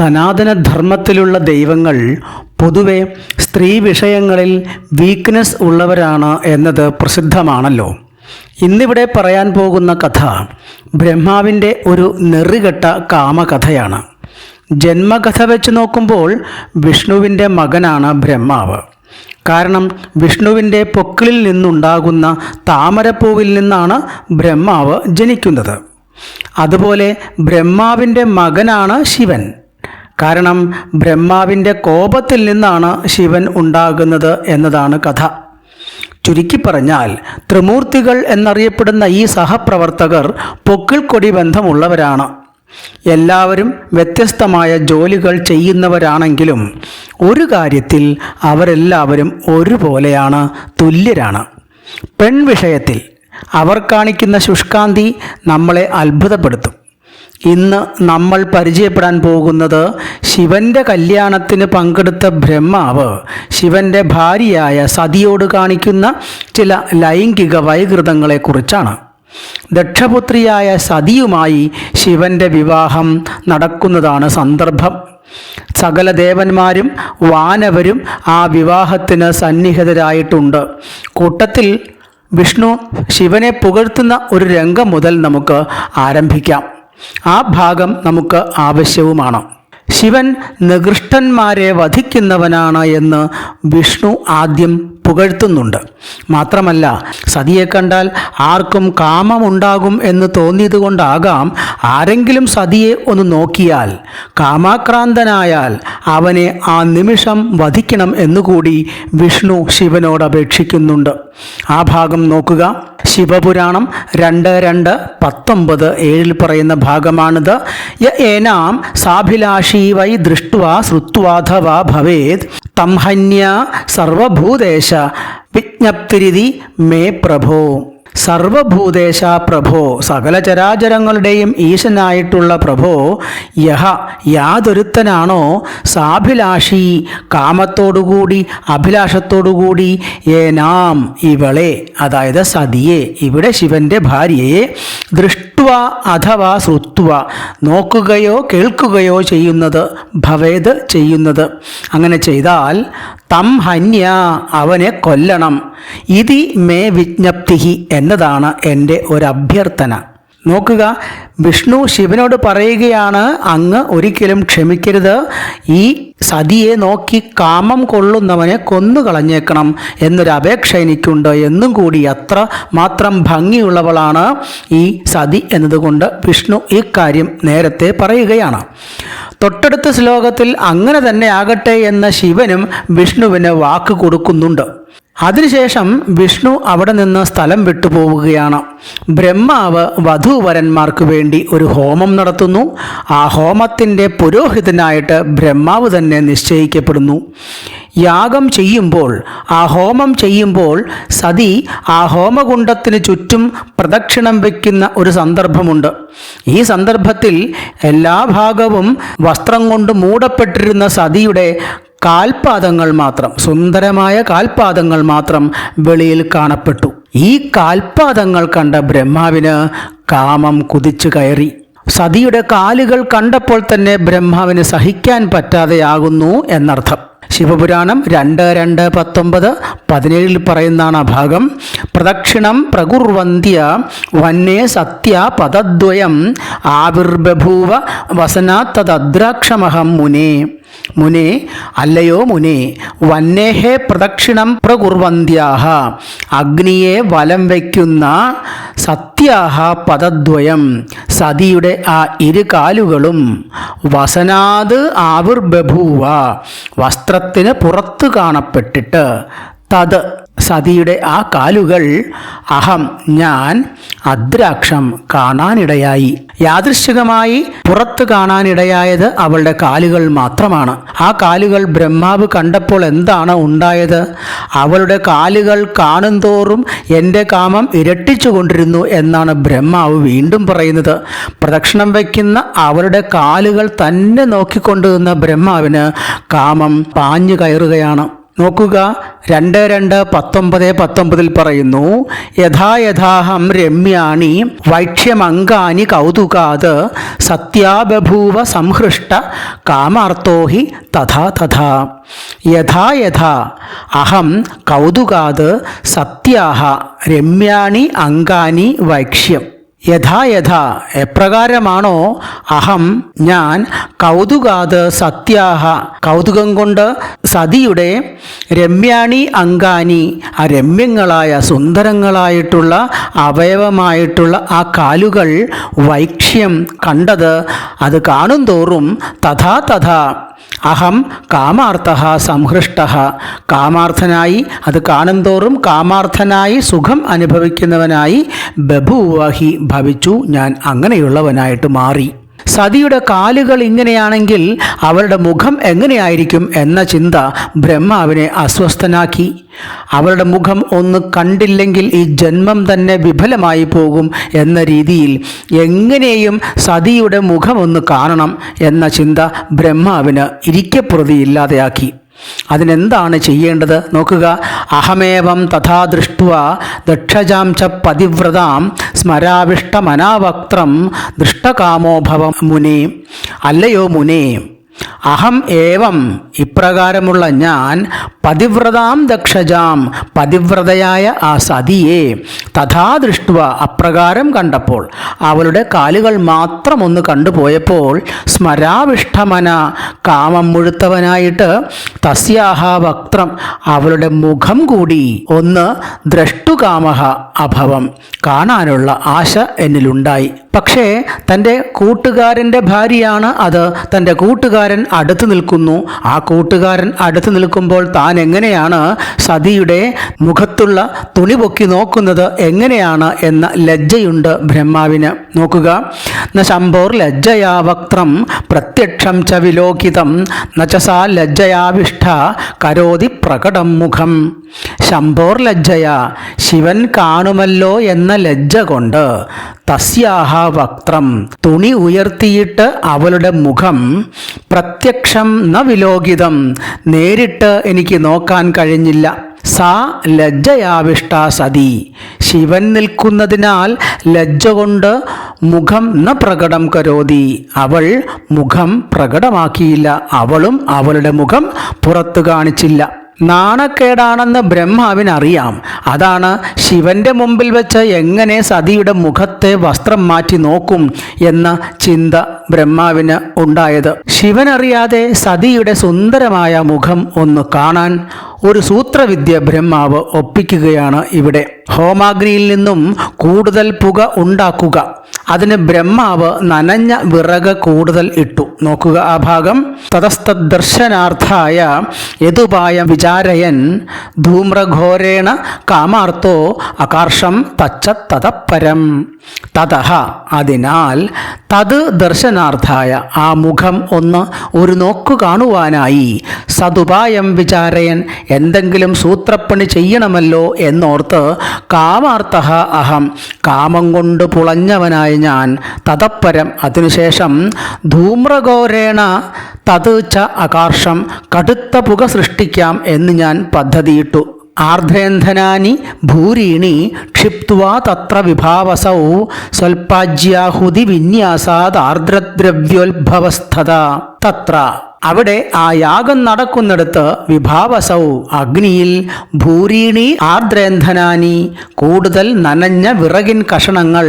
സനാതനധർമ്മത്തിലുള്ള ദൈവങ്ങൾ പൊതുവെ സ്ത്രീ വിഷയങ്ങളിൽ വീക്ക്നെസ് ഉള്ളവരാണ് എന്നത് പ്രസിദ്ധമാണല്ലോ. ഇന്നിവിടെ പറയാൻ പോകുന്ന കഥ ബ്രഹ്മാവിന്റെ ഒരു നെറികെട്ട കാമകഥയാണ്. ജന്മകഥ വെച്ച് നോക്കുമ്പോൾ വിഷ്ണുവിന്റെ മകനാണ് ബ്രഹ്മാവ്. കാരണം വിഷ്ണുവിന്റെ പൊക്കിളിൽ നിന്നുണ്ടാകുന്ന താമരപ്പൂവിൽ നിന്നാണ് ബ്രഹ്മാവ് ജനിക്കുന്നത്. അതുപോലെ ബ്രഹ്മാവിന്റെ മകനാണ് ശിവൻ. കാരണം ബ്രഹ്മാവിന്റെ കോപത്തിൽ നിന്നാണ് ശിവൻ ഉണ്ടാകുന്നത് എന്നതാണ് കഥ. ചുരുക്കി പറഞ്ഞാൽ ത്രിമൂർത്തികൾ എന്നറിയപ്പെടുന്ന ഈ സഹപ്രവർത്തകർ പൊക്കിൾക്കൊടി ബന്ധമുള്ളവരാണ്. എല്ലാവരും വ്യത്യസ്തമായ ജോലികൾ ചെയ്യുന്നവരാണെങ്കിലും ഒരു കാര്യത്തിൽ അവരെല്ലാവരും ഒരുപോലെയാണ് തുല്യരാണ്. പെൺവിഷയത്തിൽ അവർ കാണിക്കുന്ന ശുഷ്കാന്തി നമ്മളെ അത്ഭുതപ്പെടുത്തും. ഇന്ന് നമ്മൾ പരിചയപ്പെടാൻ പോകുന്നത് ശിവന്റെ കല്യാണത്തിന് പങ്കെടുത്ത ബ്രഹ്മാവ്. ശിവന്റെ ഭാര്യയായ സതിയോട് കാണിക്കുന്ന ചില ലൈംഗിക വൈകൃതങ്ങളെക്കുറിച്ചാണ്. ദക്ഷപുത്രിയായ സതിയുമായി ശിവന്റെ വിവാഹം നടക്കുന്നതാണ് സന്ദർഭം. സകല ദേവന്മാരും വാനവരും ആ വിവാഹത്തിന് സന്നിഹിതരായിട്ടുണ്ട്. കൂട്ടത്തിൽ വിഷ്ണു ശിവനെ പുകഴ്ത്തുന്ന ഒരു രംഗം മുതൽ നമുക്ക് ആരംഭിക്കാം. ആ ഭാഗം നമുക്ക് ആവശ്യവുമാണ്. ശിവൻ നികൃഷ്ടന്മാരെ വധിക്കുന്നവനാണ് എന്ന് വിഷ്ണു ആദ്യം പുകഴ്ത്തുന്നുണ്ട്. മാത്രമല്ല സതിയെ കണ്ടാൽ ആർക്കും കാമമുണ്ടാകും എന്ന് തോന്നിയതുകൊണ്ടാകാം ആരെങ്കിലും സതിയെ ഒന്ന് നോക്കിയാൽ. കാമാക്രാന്തനായാൽ അവനെ ആ നിമിഷം വധിക്കണം എന്നുകൂടി വിഷ്ണു ശിവനോട് അപേക്ഷിക്കുന്നുണ്ട്. ആ ഭാഗം നോക്കുക. ശിവപുരാണം രണ്ട് രണ്ട് പത്തൊമ്പത് ഏഴിൽ പറയുന്ന ഭാഗമാണിത്. യ ഏനാം സാഭിലാഷി വൈ ദൃഷ്ട്വാ ശ്രുത്വാധവാ ഭവേത്. തംഹന്യ സർവഭൂതേശ വിജ്ഞപ്തിരിതി മേ പ്രഭോ. സർവഭൂദേശ പ്രഭോ സകല ചരാചരങ്ങളുടെയും ഈശനായിട്ടുള്ള പ്രഭോ യഹ യാതൊരുത്തനാണോ? സാഭിലാഷി കാമത്തോടുകൂടി അഭിലാഷത്തോടുകൂടി ഏനാം ഇവളെ അതായത് സതിയെ ഇവിടെ ശിവന്റെ ഭാര്യയെ ദൃഷ്ട അഥവാ ശ്രുത്വ നോക്കുകയോ കേൾക്കുകയോ ചെയ്യുന്നത് ഭവേത് ചെയ്യുന്നത്. അങ്ങനെ ചെയ്താൽ തം ഹന്യ അവനെ കൊല്ലണം. ഇതി മേ വിജ്ഞപ്തിഹി എന്നതാണ് എന്റെ ഒരു അഭ്യർത്ഥന നോക്കുക. വിഷ്ണു ശിവനോട് പറയുകയാണ് അങ്ങ് ഒരിക്കലും ക്ഷമിക്കരുത്. ഈ സതിയെ നോക്കി കാമം കൊള്ളുന്നവനെ കൊന്നുകളഞ്ഞേക്കണം. എന്നൊരു അപേക്ഷ എനിക്കുണ്ട്. എന്നും കൂടി അത്ര മാത്രം ഭംഗിയുള്ളവളാണ് ഈ സതി എന്നതുകൊണ്ട് വിഷ്ണു ഈ കാര്യം നേരത്തെ പറയുകയാണ്. തൊട്ടടുത്ത ശ്ലോകത്തിൽ അങ്ങനെ തന്നെ ആകട്ടെ എന്ന ശിവനും വിഷ്ണുവിന് വാക്ക് കൊടുക്കുന്നുണ്ട്. അതിനുശേഷം വിഷ്ണു അവിടെ നിന്ന് സ്ഥലം വിട്ടുപോവുകയാണ്. ബ്രഹ്മാവ് വധൂവരന്മാർക്ക് വേണ്ടി ഒരു ഹോമം നടത്തുന്നു. ആ ഹോമത്തിന്റെ പുരോഹിതനായിട്ട് ബ്രഹ്മാവ് തന്നെ നിശ്ചയിക്കപ്പെടുന്നു. യാഗം ചെയ്യുമ്പോൾ ആ ഹോമം ചെയ്യുമ്പോൾ സതി ആ ഹോമകുണ്ടത്തിന് ചുറ്റും പ്രദക്ഷിണം വയ്ക്കുന്ന ഒരു സന്ദർഭമുണ്ട്. ഈ സന്ദർഭത്തിൽ എല്ലാ ഭാഗവും വസ്ത്രം കൊണ്ട് മൂടപ്പെട്ടിരുന്ന സതിയുടെ കാൽപാദങ്ങൾ മാത്രം സുന്ദരമായ കാൽപാദങ്ങൾ മാത്രം വെളിയിൽ കാണപ്പെട്ടു. ഈ കാൽപാദങ്ങൾ കണ്ട ബ്രഹ്മാവിന് കാമം കുതിച്ചു കയറി. സതിയുടെ കാലുകൾ കണ്ടപ്പോൾ തന്നെ ബ്രഹ്മാവിന് സഹിക്കാൻ പറ്റാതെയാകുന്നു എന്നർത്ഥം. ശിവപുരാണം രണ്ട് രണ്ട് പത്തൊമ്പത് പതിനേഴിൽ പറയുന്നതാണ് ആ ഭാഗം. പ്രദക്ഷിണം പ്രകുർവന്ത്യ വന്നേ സത്യ പദദ്വയം ആവിർബഭൂവ വസനാത്തദ്രാക്ഷമഹം മുനേ. മുനെ അല്ലയോ മുനെ വന്നേഹേ പ്രദക്ഷിണം പ്രകുർവന്ത്യാഹ അഗ്നിയെ വലം വയ്ക്കുന്ന സത്യാഹ പദദ്വയം സതിയുടെ ആ ഇരു കാലുകളും വസനാത് ആവിർബഭൂവ വസ്ത്രത്തിന് പുറത്തു കാണപ്പെട്ടിട്ട് തത്. സതിയുടെ ആ കാലുകൾ അഹം ഞാൻ അദ്രാക്ഷം കാണാനിടയായി. യാദൃശ്ചികമായി പുറത്ത് കാണാനിടയായത് അവളുടെ കാലുകൾ മാത്രമാണ്. ആ കാലുകൾ ബ്രഹ്മാവ് കണ്ടപ്പോൾ എന്താണ് ഉണ്ടായത്? അവളുടെ കാലുകൾ കാണുന്തോറും എന്റെ കാമം ഇരട്ടിച്ചു കൊണ്ടിരുന്നു എന്നാണ് ബ്രഹ്മാവ് വീണ്ടും പറയുന്നത്. പ്രദക്ഷിണം വയ്ക്കുന്ന അവളുടെ കാലുകൾ തന്നെ നോക്കിക്കൊണ്ടു നിന്ന ബ്രഹ്മാവിന് കാമം പാഞ്ഞു കയറുകയാണ് നോക്കുക. രണ്ട് രണ്ട് പത്തൊമ്പത് പത്തൊമ്പതിൽ പറയുന്നു യഥാ യഥാഹം രമ്യാണി വൈക്ഷ്യമങ്കാനി കൗതുകാത് സത്യാബഭൂവ സംഹൃഷ്ട കാമാർത്തോ ഹി തഥാ തഥാ. യഥാ യഥാ അഹം കൗതുകാത് സത്യാഹ രമ്യാണി അങ്കാനി വൈക്ഷ്യം. യഥാ യഥാ എപ്രകാരമാണോ അഹം ഞാൻ കൗതുകാത് സത്യാഹ. കൗതുകം കൊണ്ട് സതിയുടെ രമ്യാണി അങ്കാനി ആ രമ്യങ്ങളായ സുന്ദരങ്ങളായിട്ടുള്ള അവയവമായിട്ടുള്ള ആ കാലുകൾ വൈക്ഷ്യം കണ്ടത് അത് കാണും തോറും തഥാ തഥാ. അഹം കാമാർത്ഥ സംഹൃഷ്ട. കാമാർത്ഥനായി അത് കാണുന്തോറും കാമാർത്ഥനായി സുഖം അനുഭവിക്കുന്നവനായി ബഭൂവഹി ഭവിച്ചു. ഞാൻ അങ്ങനെയുള്ളവനായിട്ട് മാറി. സതിയുടെ കാലുകൾ ഇങ്ങനെയാണെങ്കിൽ അവരുടെ മുഖം എങ്ങനെയായിരിക്കും എന്ന ചിന്ത ബ്രഹ്മാവിനെ അസ്വസ്ഥനാക്കി. അവരുടെ മുഖം ഒന്ന് കണ്ടില്ലെങ്കിൽ ഈ ജന്മം തന്നെ വിഫലമായി പോകും എന്ന രീതിയിൽ എങ്ങനെയും സതിയുടെ മുഖം ഒന്ന് കാണണം എന്ന ചിന്ത ബ്രഹ്മാവിന് ഇരിക്കപ്രതിയില്ലാതെയാക്കി അതിനെന്താണ് ചെയ്യേണ്ടത്? നോക്കുക. അഹമേവം തഥാ ദൃഷ്ടുവ ദക്ഷജാം ച പതിവ്രതാം സ്മരാവിഷ്ടമനാവക്ത്രം ദൃഷ്ടകാമോഭവം മുനെ. അല്ലയോ മുനെ? അഹം ഏവം ഇപ്രകാരമുള്ള ഞാൻ പതിവ്രതാം ദക്ഷജാം പതിവ്രതയായ ആ സതിയെ തഥാ ദൃഷ്ടുവ അപ്രകാരം കണ്ടപ്പോൾ അവളുടെ കാലുകൾ മാത്രം ഒന്ന് കണ്ടുപോയപ്പോൾ സ്മരാവിഷ്ടമന കാമം മുഴുത്തവനായിട്ട് തസ്യാഹ വക്ത്രം അവളുടെ മുഖം കൂടി ഒന്ന് ദ്രഷ്ടുകാമഹ അഭവം. കാണാനുള്ള ആശ എന്നിലുണ്ടായി. പക്ഷേ തന്റെ കൂട്ടുകാരന്റെ ഭാര്യയാണ് അത്. തന്റെ കൂട്ടുകാരൻ അടുത്ത് നിൽക്കുന്നു. ആ കൂട്ടുകാരൻ അടുത്ത് നിൽക്കുമ്പോൾ താൻ എങ്ങനെയാണ് സതിയുടെ മുഖത്തുള്ള തുണി പൊക്കി നോക്കുന്നത്? എങ്ങനെയാണ് എന്ന ലജ്ജയുണ്ട് ബ്രഹ്മാവിന്. നോക്കുക. ന ശംഭോർ ലജ്ജയാ വക്ത്രം പ്രത്യക്ഷം ച വിലോകിതം. നചസാ ലജ്ജയാവിഷ്ഠ കരോതി പ്രകടം മുഖം. ശംഭോർ ലജ്ജയ. ശിവൻ കാണുമല്ലോ എന്ന ലജ്ജ കൊണ്ട് തസ്യാഹ വക്ത്രം തുണി ഉയർത്തിയിട്ട് അവളുടെ മുഖം പ്രത്യക്ഷം ന വിലോകിതം. നേരിട്ട് എനിക്ക് നോക്കാൻ കഴിഞ്ഞില്ല. സാ ലജ്ജയാവിഷ്ട സതി. ശിവൻ നിൽക്കുന്നതിനാൽ ലജ്ജ കൊണ്ട് മുഖം ന പ്രകടം കരോതി. അവൾ മുഖം പ്രകടമാക്കിയില്ല. അവളും അവളുടെ മുഖം പുറത്തു കാണിച്ചില്ല. നാണക്കേടാണെന്ന് ബ്രഹ്മാവിനറിയാം. അതാണ് ശിവന്റെ മുമ്പിൽ വെച്ച് എങ്ങനെ സതിയുടെ മുഖത്തെ വസ്ത്രം മാറ്റി നോക്കും എന്ന ചിന്ത ബ്രഹ്മാവിന് ഉണ്ടായത്. ശിവനറിയാതെ സതിയുടെ സുന്ദരമായ മുഖം ഒന്ന് കാണാൻ ഒരു സൂത്രവിദ്യ ബ്രഹ്മാവ് ഒപ്പിക്കുകയാണ് ഇവിടെ. ഹോമാഗ്നിയിൽ നിന്നും കൂടുതൽ പുക ഉണ്ടാക്കുക. അതിന് ബ്രഹ്മാവ് നനഞ്ഞ വിറക് കൂടുതൽ ഇട്ടു. നോക്കുക ആ ഭാഗം. തതസ്തദർശനാർത്ഥായ യതുപായം വിചാരയൻ ധൂമ്രഘോരേണ കാമാർത്തോ അകാർഷം തച്ച തതപ്പരം തതഹ. അതിനാൽ തത് ദർശനാർത്ഥായ ആ മുഖം ഒന്ന് ഒരു നോക്കു കാണുവാനായി. സതുപായം വിചാരയൻ എന്തെങ്കിലും സൂത്രപ്പണി ചെയ്യണമല്ലോ എന്നോർത്ത് കാമാർത്ഥ അഹം. കാമം കൊണ്ട് പുളഞ്ഞവനായ ഞാൻ. തതപ്പരം അതിനുശേഷം ധൂമ്രഘോരേണ തത് ച അകാർഷം കടുത്ത പുക സൃഷ്ടിക്കാം എന്ന് ഞാൻ പദ്ധതിയിട്ടു. ആർദ്രേന്ധനാനി ഭൂരീണി ക്ഷിപ്വാ തത്ര വിഭാവസൗ സ്വൽപാജ്യാഹുതി വിന്യാസാത് ആർദ്രദ്രവ്യോത്ഭവസ്ഥത തത്ര. അവിടെ ആ യാഗം നടക്കുന്നിടത്ത് വിഭാവസൗ അഗ്നിയിൽ ഭൂരീണി ആർദ്രേന്ധനാനി കൂടുതൽ നനഞ്ഞ വിറകിൻ കഷണങ്ങൾ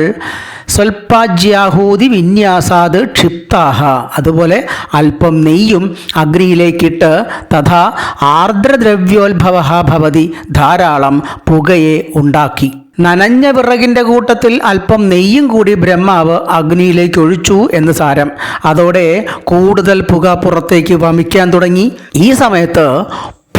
സ്വൽപാജ്യാഹൂതി വിന്യാസാത് ക്ഷിപ്താഹ. അതുപോലെ അല്പം നെയ്യും അഗ്നിയിലേക്കിട്ട് തഥാ ആർദ്രദ്രവ്യോത്ഭവ ഭവതി ധാരാളം പുകയെ ഉണ്ടാക്കി. നനഞ്ഞ വിറകിന്റെ കൂട്ടത്തിൽ അല്പം നെയ്യും കൂടി ബ്രഹ്മാവ് അഗ്നിയിലേക്ക് ഒഴിച്ചു എന്ന് സാരം. അതോടെ കൂടുതൽ പുക പുറത്തേക്ക് വമിക്കാൻ തുടങ്ങി. ഈ സമയത്ത്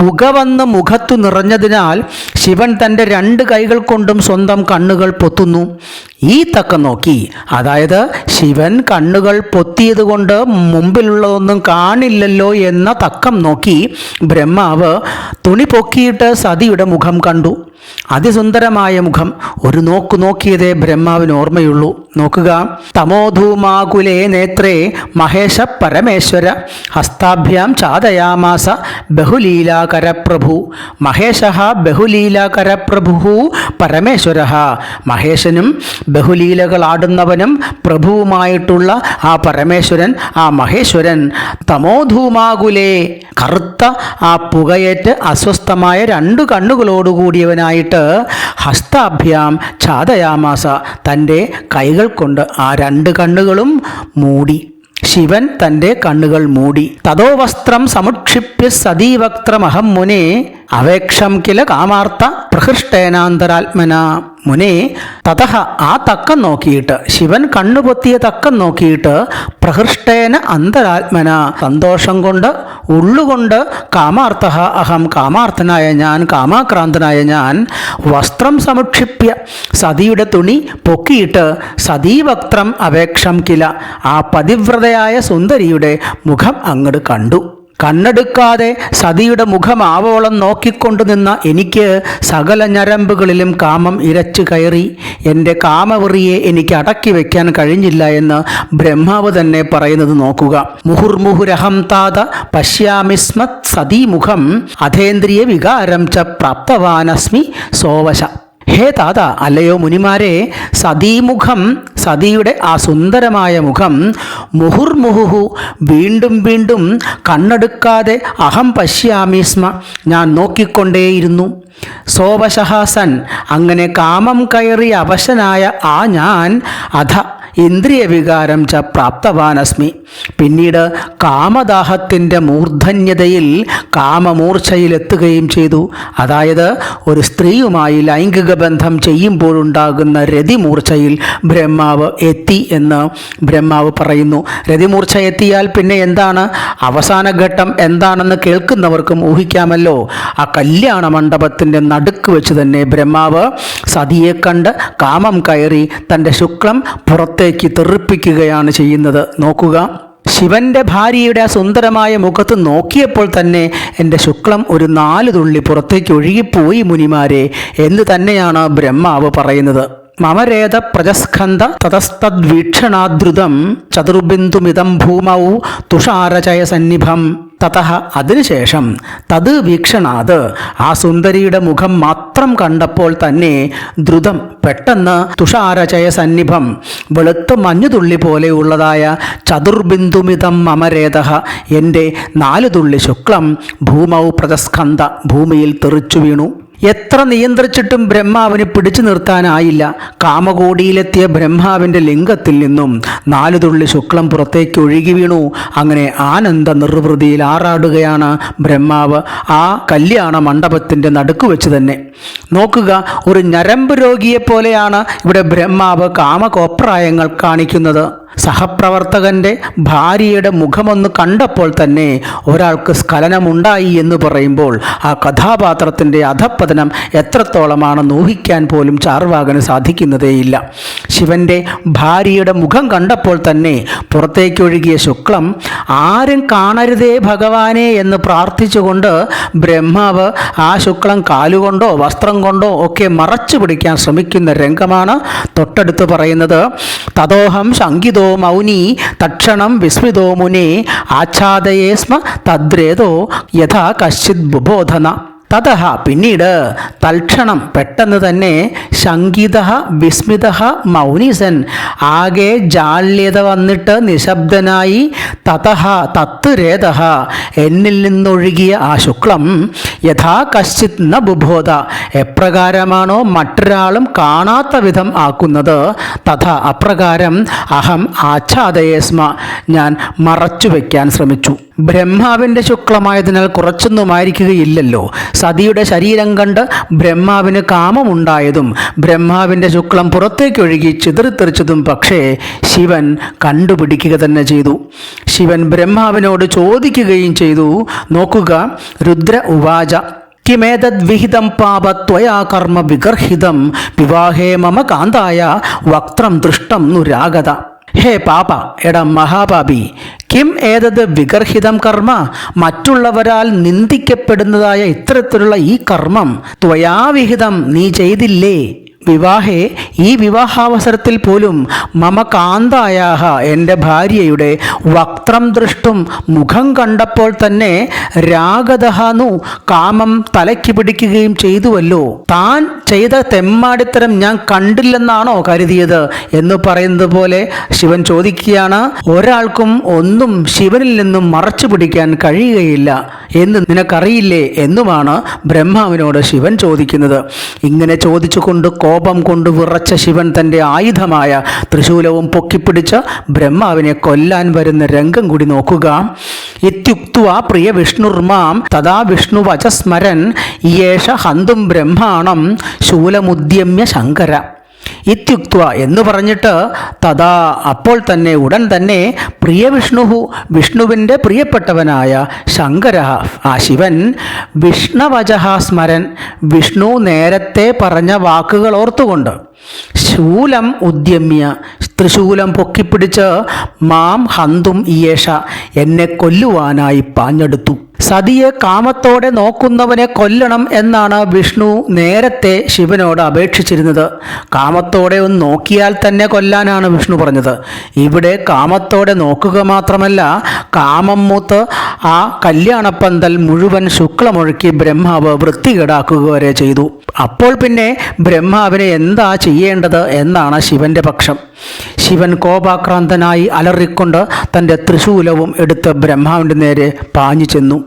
പുക വന്ന് മുഖത്തു നിറഞ്ഞതിനാൽ ശിവൻ തന്റെ രണ്ട് കൈകൾ കൊണ്ടും സ്വന്തം കണ്ണുകൾ പൊത്തുന്നു. ഈ തക്കം നോക്കി. അതായത് ശിവൻ കണ്ണുകൾ പൊത്തിയത് കൊണ്ട് മുമ്പിലുള്ളതൊന്നും കാണില്ലല്ലോ എന്ന തക്കം നോക്കി ബ്രഹ്മാവ് തുണി പൊക്കിയിട്ട് സതിയുടെ മുഖം കണ്ടു. അതിസുന്ദരമായ മുഖം. ഒരു നോക്കു നോക്കിയതേ ബ്രഹ്മാവിന് ഓർമ്മയുള്ളൂ. നോക്കുക. തമോധൂമാകുലേ നേത്രേ മഹേശ പരമേശ്വര. ഹസ്താഭ്യാം ചാതയാമാസ ബഹുലീലാകരപ്രഭു. മഹേശ ബഹുലീലാകരപ്രഭു പരമേശ്വര. മഹേശനും ബഹുലീലകളാടുന്നവനും പ്രഭുവുമായിട്ടുള്ള ആ പരമേശ്വരൻ ആ മഹേശ്വരൻ തമോധൂമാകുലേ. കറുത്ത ആ പുകയേറ്റ് അസ്വസ്ഥമായ രണ്ടു കണ്ണുകളോടുകൂടിയവനായിട്ട് ഹസ്താഭ്യാം ഛാതയാമാസ തന്റെ കൈകൾ കൊണ്ട് ആ രണ്ട് കണ്ണുകളും മൂടി. ശിവൻ തന്റെ കണ്ണുകൾ മൂടി. തതോ വസ്ത്രം സമുക്ഷിപ്യ സതീവക്ത്രമഹം മുനെ. അവേക്ഷം കില കാമാർത്ത പ്രഹൃഷ്ടേനാന്തരാത്മന. മുനെ തതഹ ആ തക്കം നോക്കിയിട്ട് ശിവൻ കണ്ണുപൊത്തിയ തക്കം നോക്കിയിട്ട് പ്രഹൃഷ്ടേന അന്തരാത്മന. സന്തോഷം കൊണ്ട് ഉള്ളുകൊണ്ട് കാമാർത്ഥ അഹം കാമാർത്ഥനായ ഞാൻ കാമാക്രാന്തനായ ഞാൻ. വസ്ത്രം സമുക്ഷിപ്യ സതിയുടെ തുണി പൊക്കിയിട്ട് സതീവക്ത്രം അപേക്ഷം കില. ആ പതിവ്രതയായ സുന്ദരിയുടെ മുഖം അങ്ങോട്ട് കണ്ടു. കണ്ണെടുക്കാതെ സതിയുടെ മുഖം ആവോളം നോക്കിക്കൊണ്ടു നിന്ന എനിക്ക് സകല ഞരമ്പുകളിലും കാമം ഇരച്ചു കയറി എന്റെ കാമവെറിയെ എനിക്ക് അടക്കി വയ്ക്കാൻ കഴിഞ്ഞില്ല എന്ന് ബ്രഹ്മാവ് തന്നെ പറയുന്നത് നോക്കുക. മുഹുർമുഹുരഹം താത പശ്യാമിസ്മത് സതീമുഖം അധേന്ദ്രിയ വികാരം ച പ്രാപ്തവാനസ്മി സോവശ. ഹേ താത അല്ലയോ മുനിമാരെ സതീമുഖം സതിയുടെ ആ സുന്ദരമായ മുഖം മുഹുർമുഹുഹു വീണ്ടും വീണ്ടും കണ്ണെടുക്കാതെ അഹം പശ്യാമിസ്മ ഞാൻ നോക്കിക്കൊണ്ടേയിരുന്നു. സോവശഹാസൻ അങ്ങനെ കാമം കയറി അവശനായ ആ ഞാൻ അധ ഇന്ദ്രിയ വികാരം ച പ്രാപ്തവാനസ്മി. പിന്നീട് കാമദാഹത്തിന്റെ മൂർധന്യതയിൽ കാമമൂർച്ഛയിലെത്തുകയും ചെയ്തു. അതായത് ഒരു സ്ത്രീയുമായി ലൈംഗിക ബന്ധം ചെയ്യുമ്പോഴുണ്ടാകുന്ന രതിമൂർച്ഛയിൽ ബ്രഹ്മാവ് എത്തി എന്ന് ബ്രഹ്മാവ് പറയുന്നു. രതിമൂർച്ഛ എത്തിയാൽ പിന്നെ എന്താണ്? അവസാന ഘട്ടം എന്താണെന്ന് കേൾക്കുന്നവർക്കും ഊഹിക്കാമല്ലോ. ആ കല്യാണ മണ്ഡപത്തിന്റെ നടുക്ക് വെച്ച് തന്നെ ബ്രഹ്മാവ് സതിയെ കണ്ട് കാമം കയറി തന്റെ ശുക്ലം പുറത്തേക്ക് തെറിപ്പിക്കുകയാണ് ചെയ്യുന്നത്. നോക്കുക. ശിവന്റെ ഭാര്യയുടെ ആ സുന്ദരമായ മുഖത്ത് നോക്കിയപ്പോൾ തന്നെ എന്റെ ശുക്ലം ഒരു നാല് തുള്ളി പുറത്തേക്ക് ഒഴുകിപ്പോയി മുനിമാരെ എന്ന് തന്നെയാണ് ബ്രഹ്മാവ് പറയുന്നത്. മമരേത പ്രജസ്കന്ധ തതസ്തദ്വീക്ഷണാദ്രുതം ചതുർബിന്ദുമിതം ഭൂമൗ തുഷാരചയ സന്നിഭം തതഹ അതിനുശേഷം തത് വീക്ഷണാത് ആ സുന്ദരിയുടെ മുഖം മാത്രം കണ്ടപ്പോൾ തന്നെ ദ്രുതം പെട്ടെന്ന് തുഷാരചയ സന്നിഭം വെളുത്ത മഞ്ഞുതുള്ളി പോലെയുള്ളതായ ചതുർബിന്ദുമിതം മമരേത എന്റെ നാലു തുള്ളി ശുക്ലം ഭൂമൗ പ്രജസ്കന്ധ ഭൂമിയിൽ തെറിച്ചു വീണു. എത്ര നിയന്ത്രിച്ചിട്ടും ബ്രഹ്മാവിന് പിടിച്ചു നിർത്താനായില്ല. കാമകോടിയിലെത്തിയ ബ്രഹ്മാവിന്റെ ലിംഗത്തിൽ നിന്നും നാലു തുള്ളി ശുക്ലം പുറത്തേക്ക് ഒഴുകി വീണു. അങ്ങനെ ആനന്ദ നിർവൃതിയിൽ ആറാടുകയാണ് ബ്രഹ്മാവ് ആ കല്യാണ മണ്ഡപത്തിന്റെ നടുക്ക് വെച്ച് തന്നെ. നോക്കുക ഒരു ഞരമ്പ് രോഗിയെപ്പോലെയാണ് ഇവിടെ ബ്രഹ്മാവ് കാമകോപ്രായങ്ങൾ കാണിക്കുന്നത്. സഹപ്രവർത്തകന്റെ ഭാര്യയുടെ മുഖമൊന്ന് കണ്ടപ്പോൾ തന്നെ ഒരാൾക്ക് സ്ഖലനമുണ്ടായി എന്ന് പറയുമ്പോൾ ആ കഥാപാത്രത്തിന്റെ അധപ്പതനം എത്രത്തോളമാണെന്ന് ഊഹിക്കാൻ പോലും ചാർവാകന് സാധിക്കുന്നതേയില്ല. ശിവന്റെ ഭാര്യയുടെ മുഖം കണ്ടപ്പോൾ തന്നെ പുറത്തേക്കൊഴുകിയ ശുക്ലം ആരും കാണരുതേ ഭഗവാനെ എന്ന് പ്രാർത്ഥിച്ചുകൊണ്ട് ബ്രഹ്മാവ് ആ ശുക്ലം കാലുകൊണ്ടോ വസ്ത്രം കൊണ്ടോ ഒക്കെ മറച്ചു പിടിക്കാൻ ശ്രമിക്കുന്ന രംഗമാണ് തൊട്ടടുത്ത് പറയുന്നത്. തതോഹം ശങ്കിതോ മൗനി? തക്ഷണം വിസ്മിതോ മുനെ? ആച്ഛാദയേ സ്മ തദ്രേതോ? യഥാ കശ്ചിത് ബുബോധന. തതഹ പിന്നീട്. തൽക്ഷണം പെട്ടെന്ന് തന്നെ ശങ്കിത വിസ്മിത മൗനിസൻ ആകെ ജാള്യത വന്നിട്ട് നിശബ്ദനായി തതഹ തത്ത് രേത എന്നിൽ നിന്നൊഴുകിയ ആ ശുക്ലം യഥാ കശ്ചിത് ന ബുബോധ എപ്രകാരമാണോ മറ്റൊരാളും കാണാത്ത വിധം ആക്കുന്നത്? തഥ അപ്രകാരം അഹം ആച്ഛാദയേസ്മ ഞാൻ മറച്ചു വയ്ക്കാൻ ശ്രമിച്ചു. ബ്രഹ്മാവിന്റെ ശുക്ലമായതിനാൽ കുറച്ചൊന്നുമായിരിക്കുകയില്ലല്ലോ. സതിയുടെ ശരീരം കണ്ട് ബ്രഹ്മാവിന് കാമമുണ്ടായതും ബ്രഹ്മാവിന്റെ ശുക്ലം പുറത്തേക്കൊഴുകി ചിതറിത്തെറിച്ചതും പക്ഷേ ശിവൻ കണ്ടുപിടിക്കുക തന്നെ ചെയ്തു. ശിവൻ ബ്രഹ്മാവിനോട് ചോദിക്കുകയും ചെയ്തു. നോക്കുക രുദ്ര ഉവാച കിമേതദ്വിഹിതം പാപ ത്വയാ കർമ്മ വിഗർഹിതം. വിവാഹേ മമ കാന്തായ. വക്ത്രം ദൃഷ്ടം നുരാഗത ഹേ പാപ എടാ മഹാപാപി. കിം ഏതത് വിഗർഹിതം കർമ്മ? മറ്റുള്ളവരാൽ നിന്ദിക്കപ്പെടുന്നതായ ഇത്തരത്തിലുള്ള ഈ കർമ്മം ത്വയാവിഹിതം നീ ചെയ്തില്ലേ? വിവാഹേ ഈ വിവാഹാവസരത്തിൽ പോലും മമ കാന്തായാഹ എന്റെ ഭാര്യയുടെ വക്ത്രം ദൃഷ്ടും മുഖം കണ്ടപ്പോൾ തന്നെ രാഗതഹാനു കാമം തലയ്ക്ക് പിടിക്കുകയും ചെയ്തുവല്ലോ. താൻ ചെയ്ത തെമ്മാടിത്തരം ഞാൻ കണ്ടില്ലെന്നാണോ കരുതിയത്? എന്ന് പറയുന്നത് പോലെ ശിവൻ ചോദിക്കുകയാണ് ഒരാൾക്കും ഒന്നും ശിവനിൽ നിന്നും മറച്ചു പിടിക്കാൻ കഴിയുകയില്ല എന്ന് നിനക്കറിയില്ലേ എന്നുമാണ് ബ്രഹ്മാവിനോട് ശിവൻ ചോദിക്കുന്നത്. ഇങ്ങനെ ചോദിച്ചുകൊണ്ട് കോപം കൊണ്ട് വിറച്ച ശിവൻ തന്റെ ആയുധമായ തൃശൂലവും പൊക്കിപ്പിടിച്ച് ബ്രഹ്മാവിനെ കൊല്ലാൻ വരുന്ന രംഗം കൂടി നോക്കുക. ഇത്യുക്വ പ്രിയ വിഷ്ണുർമാം തഥാ വിഷ്ണു വചസ്മരൻ യേഷ ഹന്തും ബ്രഹ്മാണം ശൂലമുദ്യമ്യ ശങ്കര. ഇത്യുക്ത്വ എന്ന് പറഞ്ഞിട്ട് തഥാ അപ്പോൾ തന്നെ ഉടൻ തന്നെ പ്രിയ വിഷ്ണുഹു വിഷ്ണുവിന്റെ പ്രിയപ്പെട്ടവനായ ശങ്കര ആ ശിവൻ വിഷ്ണവചഹ സ്മരൻ വിഷ്ണു നേരത്തെ പറഞ്ഞ വാക്കുകൾ ഓർത്തുകൊണ്ട് ശൂലം ഉദ്യമ്യ. ത്രിശൂലം പൊക്കിപ്പിടിച്ച് മാം ഹന്തും ഇയേഷ എന്നെ കൊല്ലുവാനായി പാഞ്ഞെടുത്തു. സതിയെ കാമത്തോടെ നോക്കുന്നവനെ കൊല്ലണം എന്നാണ് വിഷ്ണു നേരത്തെ ശിവനോട് അപേക്ഷിച്ചിരുന്നത്. കാമത്തോടെ ഒന്ന് നോക്കിയാൽ തന്നെ കൊല്ലാനാണ് വിഷ്ണു പറഞ്ഞത്. ഇവിടെ കാമത്തോടെ നോക്കുക മാത്രമല്ല കാമം മൂത്ത് ആ കല്യാണപ്പന്തൽ മുഴുവൻ ശുക്ലമൊഴുക്കി ബ്രഹ്മാവ് വൃത്തികേടാക്കുക വരെ ചെയ്തു. അപ്പോൾ പിന്നെ ബ്രഹ്മാവിനെ എന്താ ചെയ്യേണ്ടത് എന്നാണ് ശിവന്റെ പക്ഷം. ശിവൻ കോപാക്രാന്തനായി അലറിക്കൊണ്ട് തന്റെ തൃശൂലവും എടുത്ത് ബ്രഹ്മാവിന്റെ നേരെ പാഞ്ഞു ചെന്നു.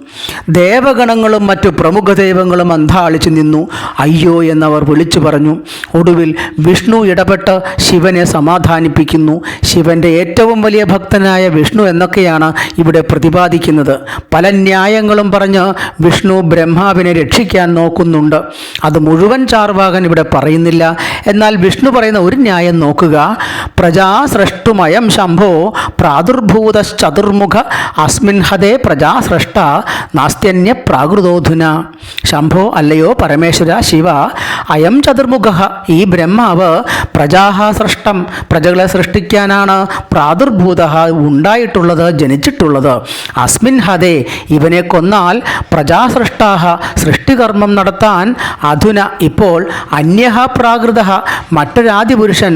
ദേവഗണങ്ങളും മറ്റു പ്രമുഖ ദൈവങ്ങളും അന്താളിച്ചു നിന്നു. അയ്യോ എന്നവർ വിളിച്ചു പറഞ്ഞു ഒടുവിൽ വിഷ്ണു ഇടപെട്ട് ശിവനെ സമാധാനിപ്പിക്കുന്നു. ശിവന്റെ ഏറ്റവും വലിയ ഭക്തനായ വിഷ്ണു എന്നൊക്കെയാണ് ഇവിടെ പ്രതിപാദിക്കുന്നത്. പല ന്യായങ്ങളും പറഞ്ഞ് വിഷ്ണു ബ്രഹ്മാവിനെ രക്ഷിക്കാൻ നോക്കുന്നുണ്ട്. അത് മുഴുവൻ ചാർവാകൻ ഇവിടെ പറയുന്നില്ല. എന്നാൽ വിഷ്ണു പറയുന്ന ഒരു ന്യായം നോക്കുക. പ്രജാസൃഷ്ടുമയം ശംഭോ പ്രാദുർഭൂതശ്ചതുർമുഖ അസ്മിൻ ഹതേ പ്രജാസ്രഷ്ട നാസ്ത്യന്യ പ്രാകൃതോധുന. ശംഭോ അല്ലയോ പരമേശ്വര ശിവ അയം ചതുർമുഖ ഈ ബ്രഹ്മാവ് പ്രജാഹ സൃഷ്ടം. പ്രജകളെ സൃഷ്ടിക്കാനാണ് പ്രാദുർഭൂത ഉണ്ടായിട്ടുള്ളത് ജനിച്ചിട്ടുള്ളത്. അസ്മിൻ ഹതേ ഇവനെ കൊന്നാൽ പ്രജാസൃഷ്ടാഹ സൃഷ്ടികർമ്മം നടത്താൻ അധുന. ഇപ്പോൾ അന്യഹ പ്രാകൃത മറ്റൊരാദിപുരുഷൻ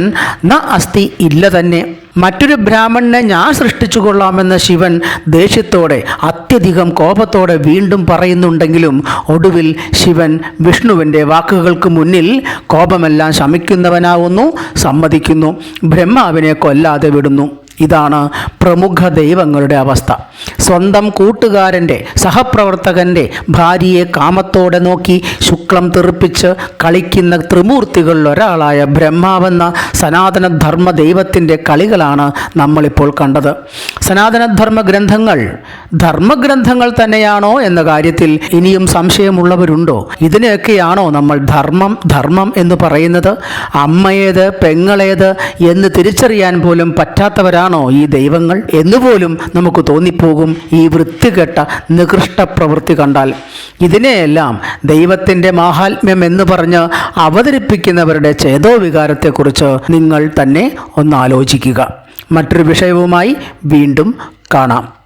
ന അസ്തി ഇല്ല തന്നെ. മറ്റൊരു ബ്രാഹ്മണനെ ഞാൻ സൃഷ്ടിച്ചു കൊള്ളാമെന്ന ശിവൻ ദേഷ്യത്തോടെ അത്യധികം കോപത്തോടെ വീണ്ടും പറയുന്നുണ്ടെങ്കിലും ഒടുവിൽ ശിവൻ വിഷ്ണുവിന്റെ വാക്കുകൾക്ക് മുന്നിൽ കോപമെല്ലാം ശമിക്കുന്നവനാവുന്നു സമ്മതിക്കുന്നു. ബ്രഹ്മാവിനെ കൊല്ലാതെ വിടുന്നു. ഇതാണ് പ്രമുഖ ദൈവങ്ങളുടെ അവസ്ഥ. സ്വന്തം കൂട്ടുകാരന്റെ സഹപ്രവർത്തകന്റെ ഭാര്യയെ കാമത്തോടെ നോക്കി ശുക്ലം തെറിപ്പിച്ച് കളിക്കുന്ന ത്രിമൂർത്തികളിൽ ഒരാളായ ബ്രഹ്മാവെന്ന സനാതനധർമ്മ ദൈവത്തിന്റെ കളികളാണ് നമ്മളിപ്പോൾ കണ്ടത്. സനാതനധർമ്മ ഗ്രന്ഥങ്ങൾ ധർമ്മഗ്രന്ഥങ്ങൾ തന്നെയാണോ എന്ന കാര്യത്തിൽ ഇനിയും സംശയമുള്ളവരുണ്ടോ? ഇതിനെയൊക്കെയാണോ നമ്മൾ ധർമ്മം ധർമ്മം എന്ന് പറയുന്നത്? അമ്മയേത് പെങ്ങളേത് എന്ന് തിരിച്ചറിയാൻ പോലും പറ്റാത്തവരാണോ ഈ ദൈവങ്ങൾ എന്നുപോലും നമുക്ക് തോന്നിപ്പോകും ഈ വൃത്തികെട്ട നികൃഷ്ട പ്രവൃത്തി കണ്ടാൽ. ഇതിനെയെല്ലാം ദൈവത്തിന്റെ മാഹാത്മ്യം എന്ന് പറഞ്ഞ് അവതരിപ്പിക്കുന്നവരുടെ ചേതോവികാരത്തെക്കുറിച്ച് നിങ്ങൾ തന്നെ ഒന്ന് ആലോചിക്കുക. മറ്റൊരു വിഷയവുമായി വീണ്ടും കാണാം.